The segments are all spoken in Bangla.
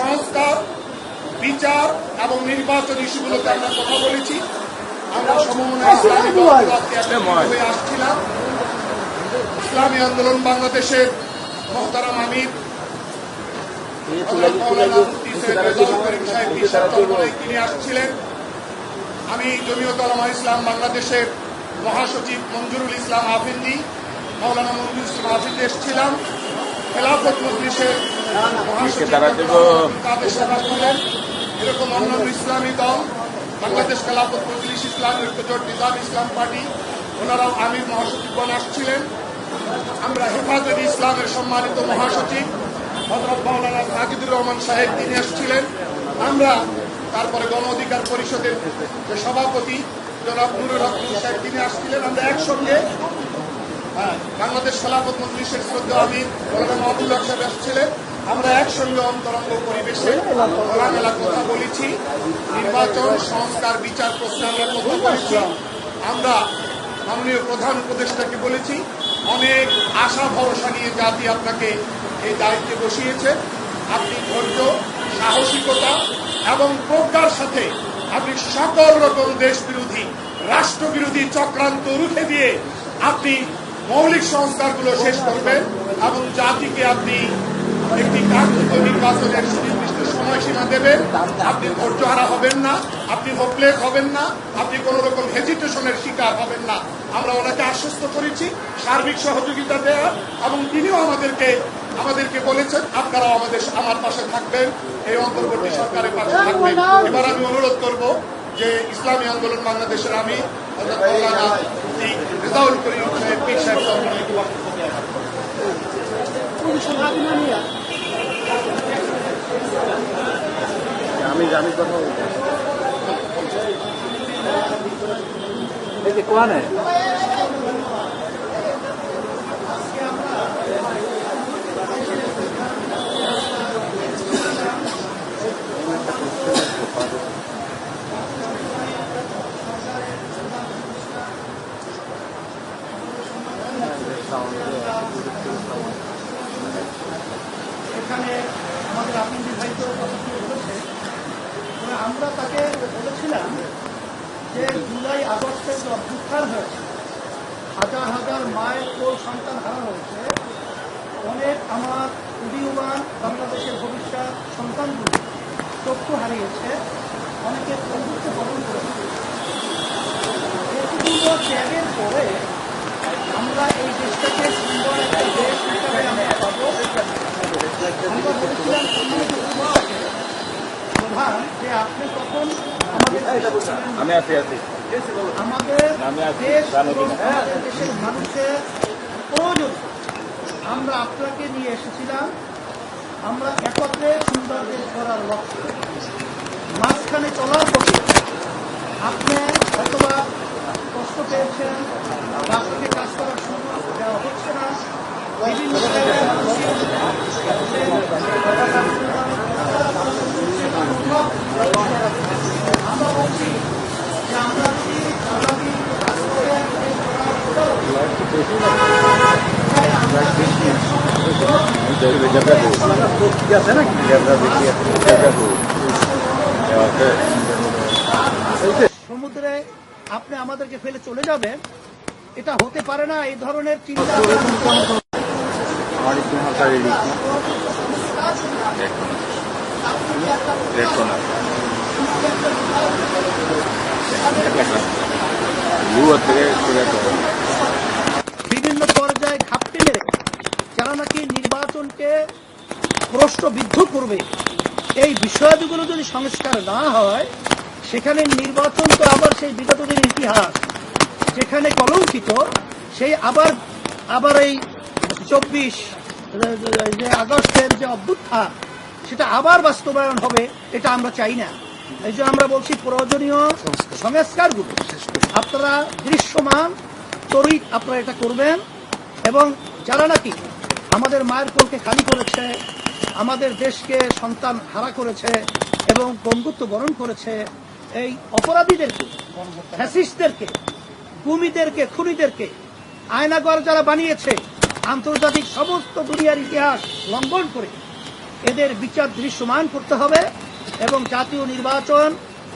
সংস্কার বিচার এবং নির্বাচন ইস্যুগুলোতে আমরা কথা বলেছি। আমরা সমমনা ইসলামী আজকে একত্রিত হয়ে আসছিলাম। ইসলামী আন্দোলন বাংলাদেশের মোহতারাম আমির তিনি আসছিলেন। আমি জমিয়ত আলমা ইসলাম বাংলাদেশের মহাসচিব মঞ্জুরুল ইসলাম আফিন্দি মৌলানা মঞ্জুর ইসলাম আফিন্দি এসেছিলাম। খেলাফত মজলিসের তাদের সেবা ছিলেন এরকম অন্যান্য ইসলামী দল, বাংলাদেশ খেলাফত মজলিস ইসলাম, ঐক্যজোট নিজাম ইসলাম পার্টি, ওনারাও আমির মহাসচিবগণ আসছিলেন। আমরা হেফাজত ইসলামের সম্মানিত মহাসচিব হজরত মাওলানা সাকিদুর রহমান সাহেব তিনি এসেছিলেন আমরা তারপরে গণ অধিকার পরিষদের যে সভাপতি, জনাব নুরুল হক সাহেব তিনি আসছিলেন। আমরা একসঙ্গে হ্যাঁ, বাংলাদেশ খেলাফত মজলিসের শ্রদ্ধা আমির হক সাহেব এসেছিলেন আমরা একসঙ্গে অন্তরঙ্গ পরিবেশে খোলামেলা কথা বলেছি নির্বাচন সংস্কার বিচার আমরা কথা বলেছি। আমরা মাননীয় প্রধান উপদেষ্টাকে বলেছি অনেক আশা ভরসা নিয়ে জাতি আপনাকে এই দায়িত্বে বসিয়েছে। আপনি ধৈর্য সাহসিকতা এবং প্রজ্ঞার সাথে আপনি সকল রকম দেশ বিরোধী রাষ্ট্রবিরোধী চক্রান্ত রুখে দিয়ে আপনি মৌলিক সংস্কারগুলো শেষ করবেন এবং জাতিকে আপনি একটি কাঙ্ক্ষিত নির্বাচনের সুনির্দিষ্ট সময়সীমা দেবেন। আপনি ধৈর্য হারা হবেন না, আপনি হোপলেস হবেন না, আপনি কোন রকম হেজিটেশনের শিকার হবেন না। আমরা ওনাকে আশ্বস্ত করেছি, সার্বিক সহযোগিতা দেওয়া এবং তিনিও আমাদেরকে আমাদেরকে বলেছেন, আপনারাও আমাদের, আমার পাশে থাকবেন, এই অন্তর্বর্তী সরকারের পাশে থাকবেন। এবার আমি অনুরোধ করব যে ইসলামী আন্দোলন বাংলাদেশের আমি মুফতি রেজাউল করিম সাহেব আমি জানি কথা বলছি এই যে এখানে আমাদের আপনি ভাই তো কথাটি বলেছে মানে আমরা তাকে বলেছিলাম যে জুলাই আগস্টের যে অভ্যুত্থান হয়েছে, হাজার হাজার মায়ের কোল সন্তান হারা হয়েছে, অনেক আমার উদীয়মান বাংলাদেশের ভবিষ্যৎ সন্তানগুলি চক্ষু হারিয়েছে, অনেকে বন্ধুত্ব বরণ করেছে। এতগুলো ত্যাগের পরে আমরা এই দেশটাকে সুন্দর একটা দেশ হিসাবে আমরা পাবো। আমরা বলেছিলাম প্রধান যে আপনি তখন আমি আছি আছি আমাদের দেশ দেশের মানুষের প্রয়োজন। আমরা আপনাকে নিয়ে এসেছিলাম। আমরা একত্রে সুন্দর দেশ করার লক্ষ্যে। মাঝখানে চলার পথে আপনি কষ্ট পেয়েছেন বা আপনাকে কাজ করার সুযোগ দেওয়া হচ্ছে না বিভিন্ন জায়গায় মানুষের আমরা বলছি যে আমরা যদি আগামী ঠিক আছে নাকি বেশি আছে সমুদ্রে আপনি আমাদেরকে ফেলে চলে যাবেন, এটা হতে পারে না, এই ধরনের চিন্তা। বিভিন্ন পর্যায়ে ঘাপটি মেরে যারা নাকি নির্বাচনকে প্রশ্নবিদ্ধ করবে, এই বিষয়াদিগুলো যদি সংস্কার না হয় সেখানে নির্বাচন তো আবার সেই বিগত দিনের ইতিহাস। যেখানে কলঙ্কিত সেই আবার আবার এই চব্বিশ যে আগস্টের যে অভ্যুত্থান সেটা আবার বাস্তবায়ন হবে এটা আমরা চাই না। এই জন্য আমরা বলছি প্রয়োজনীয় সংস্কারগুলো। আপনারা দৃশ্যমান তরিত আপনারা এটা করবেন এবং যারা নাকি আমাদের মায়ের কোলকে খালি করেছে আমাদের দেশকে সন্তান হারা করেছে এবং বন্ধুত্ব বরণ করেছে এই অপরাধীদেরকে, ফ্যাসিস্টদেরকে, গুমিদেরকে, খুনিদেরকে, আয়নাগর যারা বানিয়েছে, আন্তর্জাতিক সমস্ত দুনিয়ার ইতিহাস লঙ্ঘন করে এদের বিচার দৃশ্যমান করতে হবে এবং জাতীয় নির্বাচন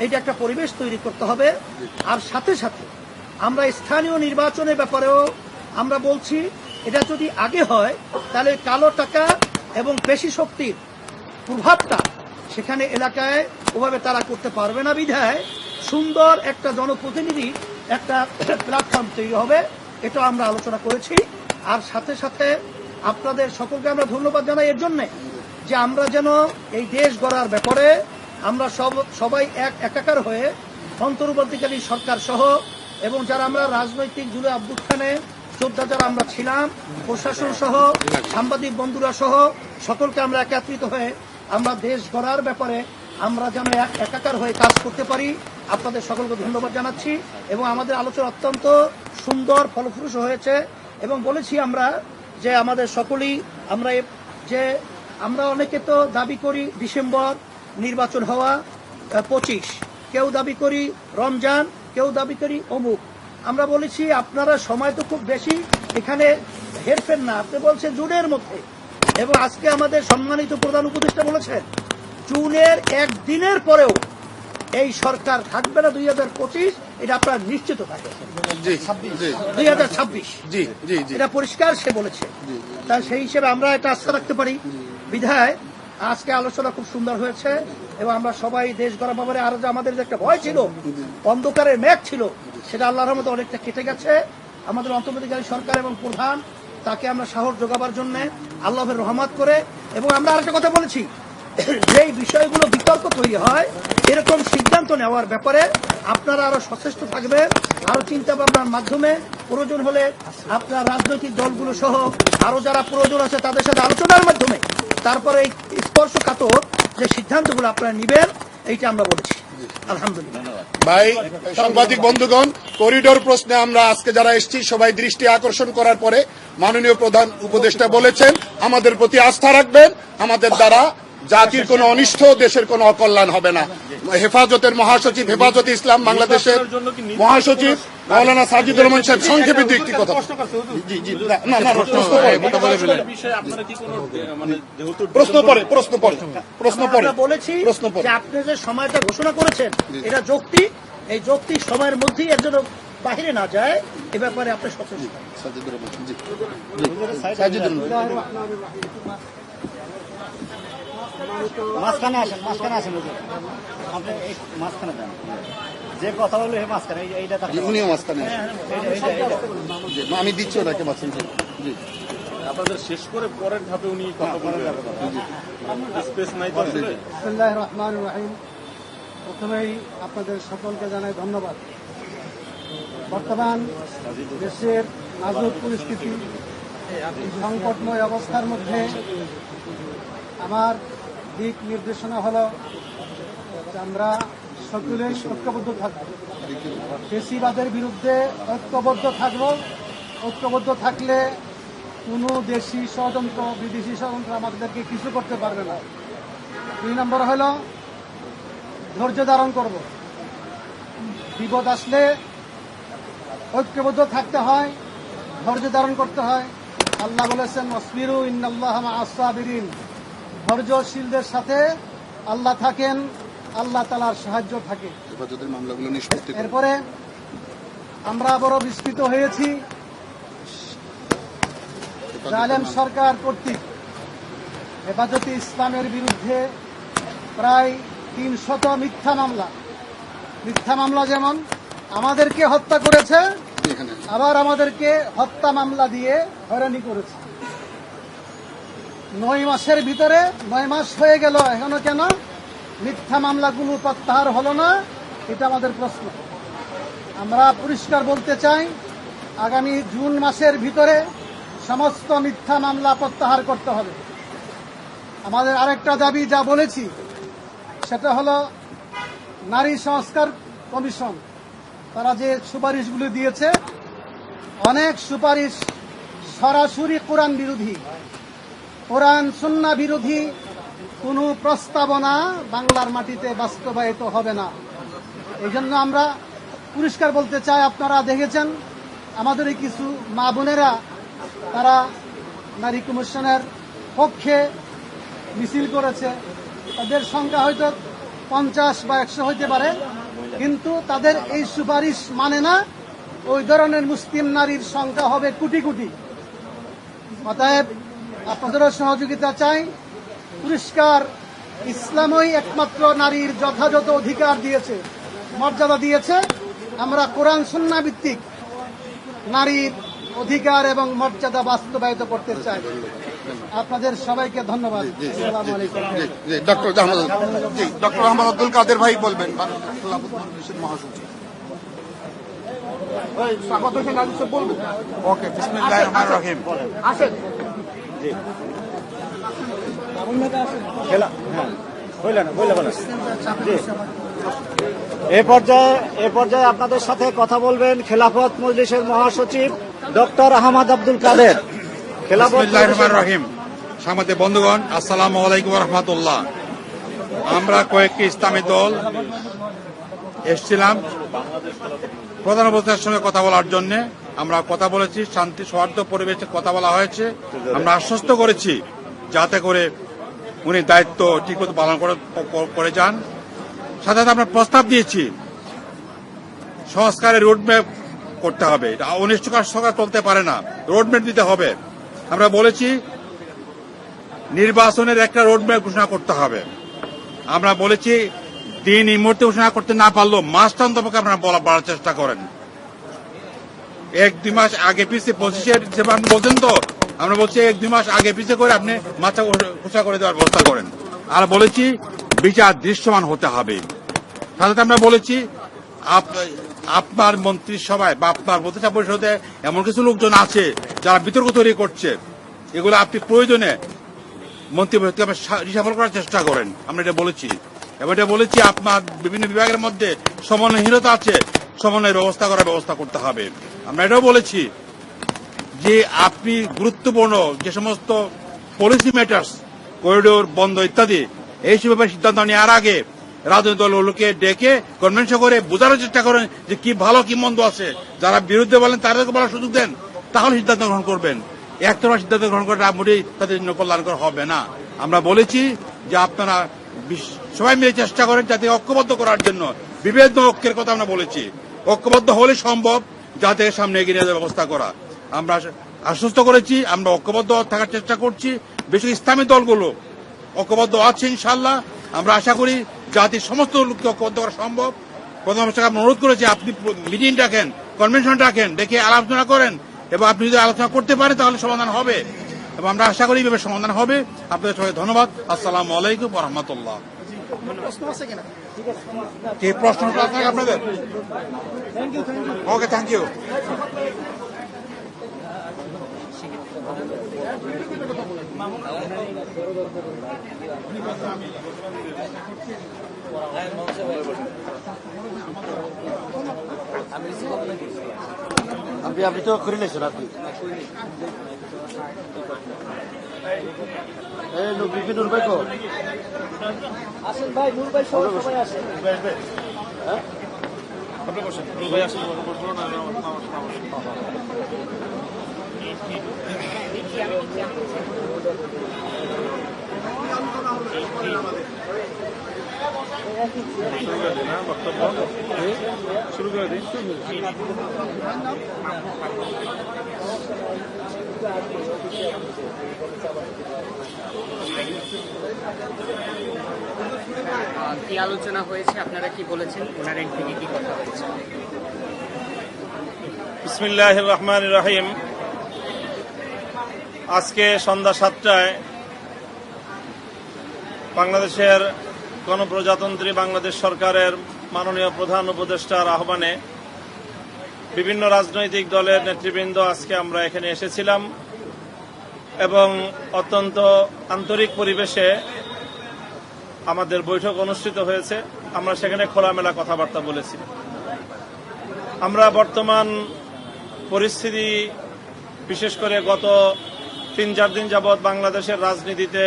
এটা একটা পরিবেশ তৈরি করতে হবে। আর সাথে সাথে আমরা স্থানীয় নির্বাচনের ব্যাপারেও আমরা বলছি, এটা যদি আগে হয়, তাহলে কালো টাকা এবং পেশি শক্তির প্রভাবটা সেখানে এলাকায় ওভাবে তারা করতে পারবে না বিধায় সুন্দর একটা জনপ্রতিনিধি একটা প্ল্যাটফর্ম তৈরি হবে, এটা আমরা আলোচনা করেছি। আর সাথে সাথে আপনাদের সকলকে আমরা ধন্যবাদ জানাই এর জন্যে যে আমরা যেন এই দেশ গড়ার ব্যাপারে আমরা সব, সবাই এক, একাকার হয়ে অন্তর্বর্তীকালীন সরকার সহ এবং যারা আমরা রাজনৈতিক জুড়ে আব্দুখানে যোদ্ধা যারা আমরা ছিলাম, প্রশাসন সহ, সাংবাদিক বন্ধুরা সহ, সকলকে আমরা একত্রিত হয়ে আমরা দেশ গড়ার ব্যাপারে আমরা যেন এক একাকার হয়ে কাজ করতে পারি। আপনাদের সকলকে ধন্যবাদ জানাচ্ছি এবং আমাদের আলোচনা অত্যন্ত সুন্দর, ফলপ্রসূ হয়েছে এবং বলেছি আমরা যে আমাদের সকলেই আমরা যে আমরা অনেকে তো দাবি করি ডিসেম্বর নির্বাচন হওয়া পঁচিশ। কেউ দাবি করি রমজান, কেউ দাবি করি অমুক। আমরা বলেছি আপনারা সময় তো খুব বেশি, এখানে হেরফের না। আপনি বলছেন জুনের মধ্যে। এবং আজকে আমাদের সম্মানিত প্রধান উপদেষ্টা বলেছেন জুনের একদিনের পরেও এই সরকার থাকবে না দুই হাজার পঁচিশ এটা আপনার নিশ্চিত থাকে। দুই হাজার ছাব্বিশ। জি জি জি। এটা পরিষ্কার সে বলেছে। তা সেই হিসেবে আমরা এটা আস্থা রাখতে পারি। বিধায় আজকে আলোচনা খুব সুন্দর হয়েছে এবং আমরা সবাই দেশ গড়া ব্যাপারে আরও যে আমাদের যে একটা ভয় ছিল অন্ধকারের মেঘ ছিল সেটা আল্লাহর রহমতে অনেকটা কেটে গেছে। আমাদের অন্তর্বর্তীকালী সরকার এবং প্রধান তাকে আমরা সাহস যোগাবার জন্য আল্লাহের রহমত করে। এবং আমরা আরেকটা কথা বলেছি, যেই বিষয়গুলো বিতর্ক তৈরি হয়, এরকম সিদ্ধান্ত নেওয়ার ব্যাপারে আপনারা আরও সচেষ্ট থাকবেন, আরও চিন্তা ভাবনার মাধ্যমে। প্রয়োজন হলে আপনার রাজনৈতিক দলগুলো সহ আরও যারা প্রয়োজন আছে তাদের সাথে আলোচনার মাধ্যমে তারপরে এই স্পর্শকাতর যে সিদ্ধান্তগুলো আপনারা নিবেন, এইটা আমরা বলেছি। ভাই, সাংবাদিক বন্ধুগণ, করিডোর প্রশ্নে আমরা আজকে যারা এসেছি, সবাই দৃষ্টি আকর্ষণ করার পরে মাননীয় প্রধান উপদেষ্টা বলেছেন, আমাদের প্রতি আস্থা রাখবেন, আমাদের দ্বারা জাতির কোনো অনিষ্ট দেশের কোনো অকল্যাণ হবে না। হেফাজতের মহাসচিব হেফাজত ইসলাম বাংলাদেশের মহাসচিব মৌলানা সাজিদুর রহমান সাহেব সংক্ষেপে দু একটি কথা। জি জি না না না, প্রশ্ন পরে, কথা বলে ফেলেন। বিষয়ে আপনারা কি কোনো মানে যেহেতু প্রশ্ন পরে প্রশ্ন পরে আমরা বলেছি প্রশ্ন পরে আপনি যে সময়টা ঘোষণা করেছেন এটা যুক্তি এই যৌক্তিক সময়ের মধ্যেই এর জন্য বাহিরে না যায় এ ব্যাপারে আপনি সচেষ্ট সাজিদুর রহমান জি জি সাজিদুর রহমান মাঝখানে আসেন মাঝখানে আসেন। আপনি মাঝখানে যান। যে কথা বলল হে মাঝখানে এইটা তার উনিও মাঝখানে এইটা- এইটা। জি, আমি দিচ্ছি ওনাকে মাঝখানে। জি। আপনাদের শেষ করে পরের ধাপে উনি কথা বলবেন। স্পেস নাই তো রহমান রহিম প্রথমেই আপনাদের সকলকে জানাই ধন্যবাদ। বর্তমান দেশের নাজুক পরিস্থিতি সংকটময় অবস্থার মধ্যে আমার দিক নির্দেশনা হলো আমরা সকলেই ঐক্যবদ্ধ থাকব। দেশিবাদের বিরুদ্ধে ঐক্যবদ্ধ থাকব। ঐক্যবদ্ধ থাকলে কোনো দেশি ষড়যন্ত্র, বিদেশি ষড়যন্ত্র আমাদেরকে কিছু করতে পারবে না। দুই নম্বর হলো ধৈর্য ধারণ করব। বিপদ আসলে ঐক্যবদ্ধ থাকতে হয়, ধৈর্য ধারণ করতে হয়। আল্লাহ বলেছেন অসমিরু ইন্নাল্লাহ আসাবিরিন ধৈর্যশীলদের সাথে আল্লাহ থাকেন আল্লাহ তালার সাহায্য থাকে। এরপরে আমরা বড় বিস্তৃত হয়েছি। জালেম সরকার কর্তৃক হেফাজতে ইসলামের বিরুদ্ধে প্রায় তিন শত মিথ্যা মামলা। মিথ্যা মামলা যেমন আমাদেরকে হত্যা করেছে আবার আমাদেরকে হত্যা মামলা দিয়ে হয়রানি করেছে। নয় মাসের ভিতরে, নয় মাস হয়ে গেল। এখনও কেন? মিথ্যা মামলাগুলো প্রত্যাহার হলো না, এটা আমাদের প্রশ্ন। আমরা পরিষ্কার বলতে চাই, আগামী জুন মাসের ভিতরে সমস্ত মিথ্যা মামলা প্রত্যাহার করতে হবে। আমাদের আরেকটা দাবি যা বলেছি, সেটা হলো নারী সংস্কার কমিশন। তারা যে সুপারিশগুলো দিয়েছে, অনেক সুপারিশ সরাসরি কোরআন বিরোধী। কোরআন সুন্না বিরোধী কোনো প্রস্তাবনা বাংলার মাটিতে বাস্তবায়িত হবে না। এই জন্য আমরা পরিষ্কার বলতে চাই, আপনারা দেখেছেন আমাদের কিছু মা বোনেরা, তারা নারী কমিশনের পক্ষে মিছিল করেছে। তাদের সংখ্যা হয়তো পঞ্চাশ বা একশো হইতে পারে, কিন্তু তাদের এই সুপারিশ মানে না, ওই ধরনের মুসলিম নারীর সংখ্যা হবে কোটি কোটি। অতএব আপনাদেরও সহযোগিতা চাই। পুরস্কার ইসলামই একমাত্র নারীর যথাযথ অধিকার দিয়েছে মর্যাদা দিয়েছে। আমরা কোরআন সুন্না ভিত্তিক নারীর অধিকার এবং মর্যাদা বাস্তবায়িত করতে চাই। আপনাদের সবাইকে ধন্যবাদ। আসসালামু আলাইকুম। জি ডক্টর আহমদ ডক্টর আহমদ আব্দুল কাদের ভাই বলবেন মহাসচিব স্বাগত বলবেন। ওকে বিসমিল্লাহির রহিম। আসেন। এ পর্যায়ে এ পর্যায়ে আপনাদের সাথে কথা বলবেন খেলাফত মজলিসের মহাসচিব ডক্টর আহমদ আব্দুল কাদের। খেলাফত রহিম। সামাতে বন্ধুগণ আসসালামু আলাইকুম রহমতুল্লাহ। আমরা কয়েকটি ইসলামী দল এসছিলাম। প্রধান উপদেষ্টার সঙ্গে কথা বলার জন্য আমরা কথা বলেছি, শান্তি, সৌহার্দ্য পরিবেশে কথা বলা হয়েছে। আমরা আশ্বস্ত করেছি যাতে করে উনি দায়িত্ব ঠিকমতো পালন করে করে যান। সাথে সাথে আমরা প্রস্তাব দিয়েছি, সংস্কারের রোডম্যাপ করতে হবে। এটা অনিষ্টকার সরকার চলতে পারে না রোডম্যাপ দিতে হবে। আমরা বলেছি, নির্বাচনের একটা রোডম্যাপ ঘোষণা করতে হবে। আমরা বলেছি, দিন এই মুহূর্তে ঘোষণা করতে না পারলেও অন্তপক্ষে আপনারা বলা বাড়ার চেষ্টা করেন। এক দুই মাস আগে পিছিয়ে পঁচিশের আপনি বলছেন তো? আমরা বলছি এক দুই মাস আগে পিছিয়ে করে আপনি মাথা ঘোষণা করে দেওয়ার ব্যবস্থা করেন। আর বলেছি, বিচার দৃশ্যমান হতে হবে। সাথে আমরা বলেছি, আপ- আপনার মন্ত্রিসভায় বা আপনার প্রতিষ্ঠা পরিষদে এমন কিছু লোকজন আছে যারা বিতর্ক তৈরি করছে। এগুলো আপনি প্রয়োজনে মন্ত্রী পরিষদকে রিসাফল করার চেষ্টা করেন। আমরা এটা বলেছি। এবং এটা বলেছি, আপনার বিভিন্ন বিভাগের মধ্যে সমন্বয়হীনতা আছে। সমন্বয়ের ব্যবস্থা করার ব্যবস্থা করতে হবে। আমরা এটাও বলেছি যে আপনি গুরুত্বপূর্ণ যে সমস্ত পলিসি ম্যাটার্স করিডোর বন্ধ ইত্যাদি এইসব ব্যাপারে সিদ্ধান্ত নেওয়ার আগে রাজনৈতিক দলগুলোকে ডেকে কনভেনশন করে বোঝানোর চেষ্টা করেন যে কি ভালো, কি মন্দ আছে। যারা বিরুদ্ধে বলেন তাদেরকে বলার সুযোগ দেন, তাহলে সিদ্ধান্ত গ্রহণ করবেন। একতরফা সিদ্ধান্ত গ্রহণ করে মোটেই তাদের জন্য কল্যাণকর হবে না। আমরা বলেছি যে আপনারা সবাই মিলে চেষ্টা করেন যাতে ঐক্যবদ্ধ করার জন্য। বিভেদ ঐক্যের কথা আমরা বলেছি। ঐক্যবদ্ধ হলে সম্ভব যাতে সামনে এগিয়ে নিয়ে ব্যবস্থা করা। আমরা আশ্বস্ত করেছি, আমরা ঐক্যবদ্ধ থাকার চেষ্টা করছি। বেশি ইসলামী দলগুলো ঐক্যবদ্ধ আছে ইনশাল্লাহ আমরা আশা করি জাতির সমস্ত লোককে ঐক্যবদ্ধ করা সম্ভব। প্রধানমন্ত্রীকে আমরা অনুরোধ করেছি, আপনি মিটিং ডাকেন, কনভেনশন ডাকেন, ডেকে আলোচনা করেন। এবং আপনি যদি আলোচনা করতে পারেন তাহলে সমাধান হবে। এবং আমরা আশা করি এভাবে সমাধান হবে। আপনাদের সবাই ধন্যবাদ। আসসালামু আলাইকুম রহমতুল্লাহ। প্রশ্ন আছে কি প্রশ্ন আছে আপনাদের। ওকে থ্যাংক ইউ আপনি আপনি তো করে নিয়েছেন আপনি। এই বিপি নূর ভাই কো আসেন ভাই নূর ভাই সবাই সবাই আসেন। শুরু করে দিন কি আলোচনা হয়েছে? আপনারা কি বলেছেন? ওনার এন্ড থেকে কি কথা হয়েছে? বিসমিল্লাহ রহমান রাহিম। আজকে সন্ধ্যা সাতটায় বাংলাদেশের গণপ্রজাতন্ত্রী বাংলাদেশ সরকারের মাননীয় প্রধান উপদেষ্টার আহ্বানে বিভিন্ন রাজনৈতিক দলের নেতৃবৃন্দ আজকে আমরা এখানে এসেছিলাম। এবং অত্যন্ত আন্তরিক পরিবেশে আমাদের বৈঠক অনুষ্ঠিত হয়েছে। আমরা সেখানে খোলামেলা কথাবার্তা বলেছি। আমরা বর্তমান পরিস্থিতি, বিশেষ করে গত তিন চার দিন যাবৎ বাংলাদেশের রাজনীতিতে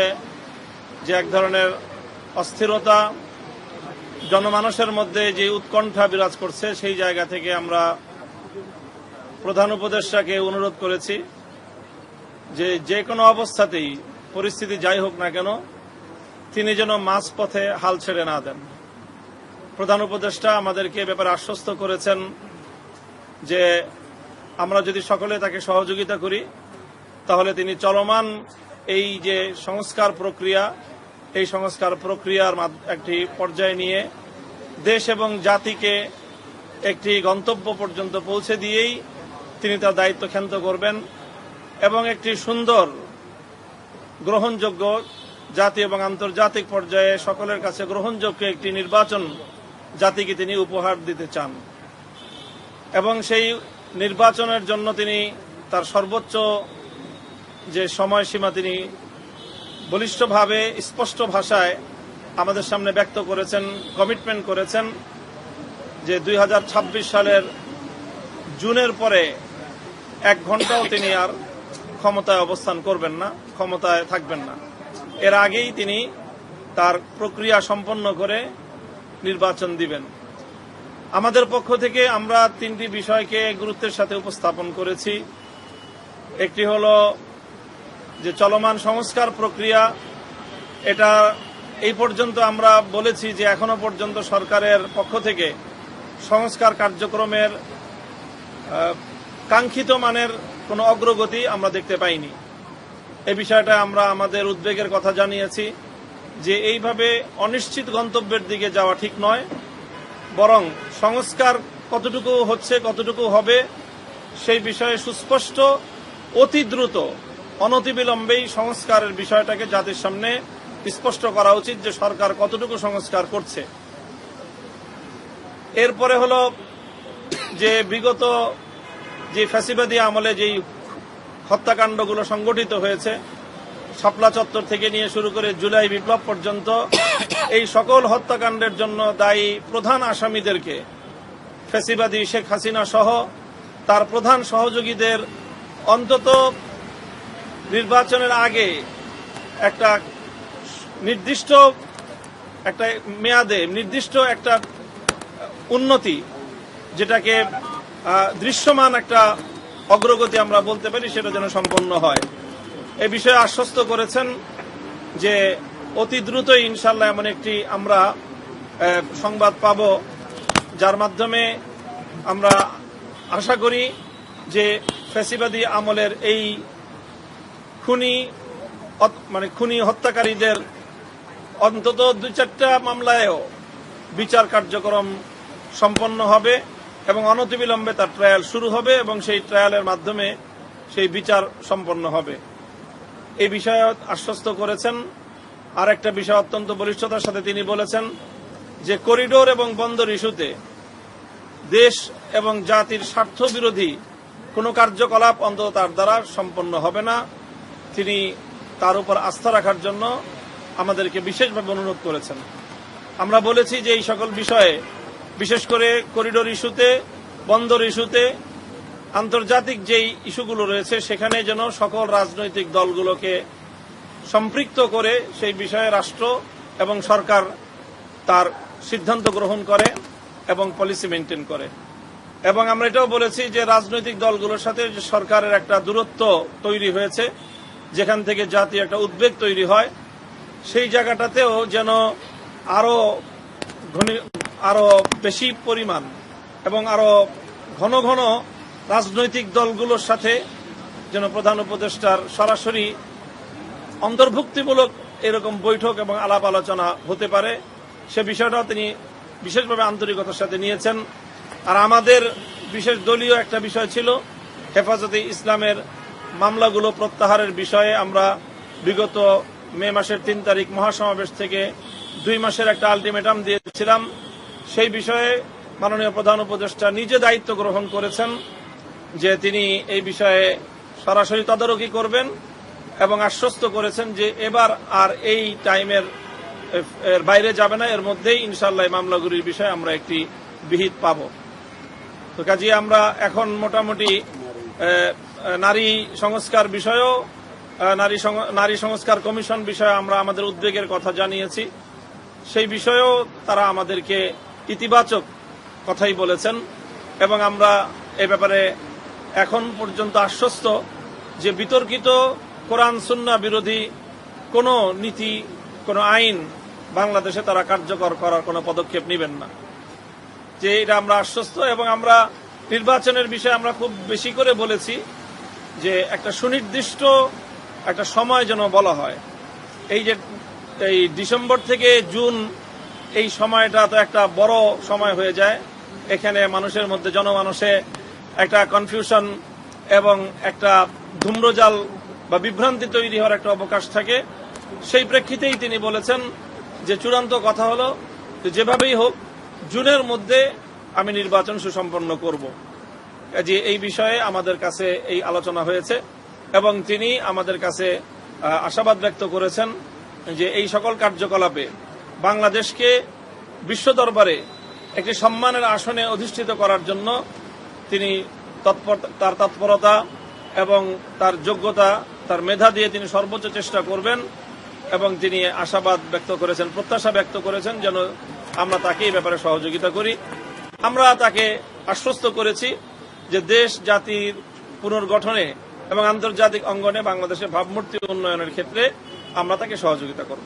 যে এক ধরনের অস্থিরতা জনমানসের মধ্যে যে উৎকণ্ঠা বিরাজ করছে, সেই জায়গা থেকে আমরা প্রধান উপদেষ্টাকে অনুরোধ করেছি। যে যে কোনো অবস্থাতেই পরিস্থিতি যাই হোক না কেন, তিনি যেন মাঝপথে হাল ছেড়ে না দেন। প্রধান উপদেষ্টা আমাদেরকে ব্যাপারে আশ্বস্ত করেছেন যে আমরা যদি সকলে তাকে সহযোগিতা করি, তাহলে তিনি চলমান এই যে সংস্কার প্রক্রিয়া, এই সংস্কার প্রক্রিয়ার একটি পর্যায়ে নিয়ে দেশ এবং জাতিকে একটি গন্তব্য পর্যন্ত পৌঁছে দিয়েই তিনি তার দায়িত্ব ক্ষান্ত করবেন। এবং একটি সুন্দর গ্রহণযোগ্য জাতীয় এবং আন্তর্জাতিক পর্যায়ে সকলের কাছে গ্রহণযোগ্য একটি নির্বাচন জাতিকে তিনি উপহার দিতে চান। এবং সেই নির্বাচনের জন্য তিনি তার সর্বোচ্চ যে সময়সীমা তিনি বলিষ্ঠভাবে, স্পষ্ট ভাষায় আমাদের সামনে ব্যক্ত করেছেন কমিটমেন্ট করেছেন যে দুই হাজার ছাব্বিশ সালের জুনের পরে এক ঘন্টাও তিনি আর ক্ষমতায় অবস্থান করবেন না, ক্ষমতায় থাকবেন না। এর আগেই তিনি তার প্রক্রিয়া সম্পন্ন করে নির্বাচন দিবেন। আমাদের পক্ষ থেকে আমরা তিনটি বিষয়কে গুরুত্বের সাথে উপস্থাপন করেছি। একটি হল যে চলমান সংস্কার প্রক্রিয়া। এটা এই পর্যন্ত আমরা বলেছি যে এখনও পর্যন্ত সরকারের পক্ষ থেকে সংস্কার কার্যক্রমের কাঙ্ক্ষিত মানের কোনো অগ্রগতি আমরা দেখতে পাইনি। এ বিষয়টা আমরা আমাদের উদ্বেগের কথা জানিয়েছি যে এইভাবে অনিশ্চিত গন্তব্যের দিকে যাওয়া ঠিক নয়, বরং সংস্কার কতটুকু হচ্ছে, কতটুকু হবে, সেই বিষয়ে সুস্পষ্ট, অতি দ্রুত, অনতিবিলম্বেই সংস্কারের বিষয়টাকে জাতির সামনে স্পষ্ট করা উচিত যে সরকার কতটুকু সংস্কার করছে। এরপরে হলো যে বিগত যে ফ্যাসিবাদী আমলে যেই হত্যাকাণ্ডগুলো সংগঠিত হয়েছে, শাপলা চত্বর থেকে নিয়ে শুরু করে জুলাই বিপ্লব পর্যন্ত, এই সকল হত্যাকাণ্ডের জন্য দায়ী প্রধান আসামিদেরকে ফ্যাসিবাদী শেখ হাসিনা সহ তার প্রধান সহযোগীদের অন্তত নির্বাচনের আগে একটা নির্দিষ্ট একটা মেয়াদে, নির্দিষ্ট একটা উন্নতি, যেটাকে দৃশ্যমান একটা অগ্রগতি আমরা বলতে পারি, সেটা যেন সম্পন্ন হয়। এ বিষয়ে আশ্বস্ত করেছেন যে অতি দ্রুতই ইনশাল্লাহ এমন একটি আমরা সংবাদ পাব, যার মাধ্যমে আমরা আশা করি যে ফ্যাসিবাদী আমলের এই খুনি মানে খুনি হত্যাকারীদের অন্তত দুই চারটা মামলায়ও বিচার কার্যক্রম সম্পন্ন হবে। এবং অনতিবিলম্বে তার ট্রায়াল শুরু হবে এবং সেই ট্রায়ালের মাধ্যমে সেই বিচার সম্পন্ন হবে। এই বিষয়ে আশ্বস্ত করেছেন। আর একটা বিষয় অত্যন্ত বলিষ্ঠতার সাথে তিনি বলেছেন যে করিডোর এবং বন্দর ইস্যুতে দেশ এবং জাতির স্বার্থ বিরোধী কোনো কার্যকলাপ অন্তত তার দ্বারা সম্পন্ন হবে না। তিনি তার উপর আস্থা রাখার জন্য আমাদেরকে বিশেষভাবে অনুরোধ করেছেন। আমরা বলেছি যে, এই সকল বিষয়ে বিশেষ করে করিডোর ইস্যুতে, বন্দর ইস্যুতে, আন্তর্জাতিক যেই ইস্যুগুলো রয়েছে, সেখানে যেন সকল রাজনৈতিক দলগুলোকে সম্পৃক্ত করে সেই বিষয়ে রাষ্ট্র এবং সরকার তার সিদ্ধান্ত গ্রহণ করে এবং পলিসি মেনটেন করে। এবং আমরা এটাও বলেছি যে রাজনৈতিক দলগুলোর সাথে যে সরকারের একটা দূরত্ব তৈরি হয়েছে, যেখান থেকে জাতীয় একটা উদ্বেগ তৈরি হয়, সেই জায়গাটাতেও যেন আরও ঘনি- আরও বেশি পরিমাণ এবং আরও ঘন ঘন রাজনৈতিক দলগুলোর সাথে যেন প্রধান উপদেষ্টার সরাসরি অন্তর্ভুক্তিমূলক এরকম বৈঠক এবং আলাপ আলোচনা হতে পারে। সে বিষয়টাও তিনি বিশেষভাবে আন্তরিকতার সাথে নিয়েছেন। আর আমাদের বিশেষ দলীয় একটা বিষয় ছিল, হেফাজতে ইসলামের মামলাগুলো প্রত্যাহারের বিষয়ে আমরা বিগত মে মাসের তিন তারিখ মহাসমাবেশ থেকে দুই মাসের একটা আলটিমেটাম দিয়েছিলাম। সেই বিষয়ে মাননীয় প্রধান উপদেষ্টা নিজে দায়িত্ব গ্রহণ করেছেন যে তিনি এই বিষয়ে সরাসরি তদারকি করবেন এবং আশ্বস্ত করেছেন যে এবার আর এই টাইমের, এর বাইরে যাবে না, এর মধ্যেই ইনশাল্লাহ মামলাগুলির বিষয়ে আমরা একটি বিহিত পাব। তো কাজে, আমরা এখন মোটামুটি নারী সংস্কার বিষয়েও নারী নারী সংস্কার কমিশন বিষয়ে আমরা আমাদের উদ্বেগের কথা জানিয়েছি। সেই বিষয়েও তারা আমাদেরকে ইতিবাচক কথাই বলেছেন এবং আমরা এ ব্যাপারে এখন পর্যন্ত আশ্বস্ত যে বিতর্কিত কোরআন সুন্না বিরোধী কোনো নীতি, কোনো আইন বাংলাদেশে তারা কার্যকর করার কোনো পদক্ষেপ নেবেন না। যে এটা আমরা আশ্বস্ত এবং আমরা নির্বাচনের বিষয়ে আমরা খুব বেশি করে বলেছি যে একটা সুনির্দিষ্ট একটা সময় যেন বলা হয়। এই যে এই ডিসেম্বর থেকে জুন এই সময়টা তো একটা বড় সময় হয়ে যায়। এখানে মানুষের মধ্যে জনমানসে একটা কনফিউশন এবং একটা ধূম্রজাল বা বিভ্রান্তি তৈরি হওয়ার একটা অবকাশ থাকে। সেই প্রেক্ষিতেই তিনি বলেছেন যে চূড়ান্ত কথা হলো যেভাবেই হোক, জুনের মধ্যে আমি নির্বাচন সুসম্পন্ন করব। যে এই বিষয়ে আমাদের কাছে এই আলোচনা হয়েছে এবং তিনি আমাদের কাছে আশাবাদ ব্যক্ত করেছেন যে এই সকল কার্যকলাপে বাংলাদেশকে বিশ্ব দরবারে একটি সম্মানের আসনে অধিষ্ঠিত করার জন্য তিনি তার তৎপরতা এবং তার যোগ্যতা, তার মেধা দিয়ে তিনি সর্বোচ্চ চেষ্টা করবেন এবং তিনি আশাবাদ ব্যক্ত করেছেন, প্রত্যাশা ব্যক্ত করেছেন যেন আমরা তাকে এই ব্যাপারে সহযোগিতা করি। আমরা তাকে আশ্বস্ত করেছি যে দেশ, জাতির পুনর্গঠনে এবং আন্তর্জাতিক অঙ্গনে বাংলাদেশের ভাবমূর্তি উন্নয়নের ক্ষেত্রে আমরা তাকে সহযোগিতা করব।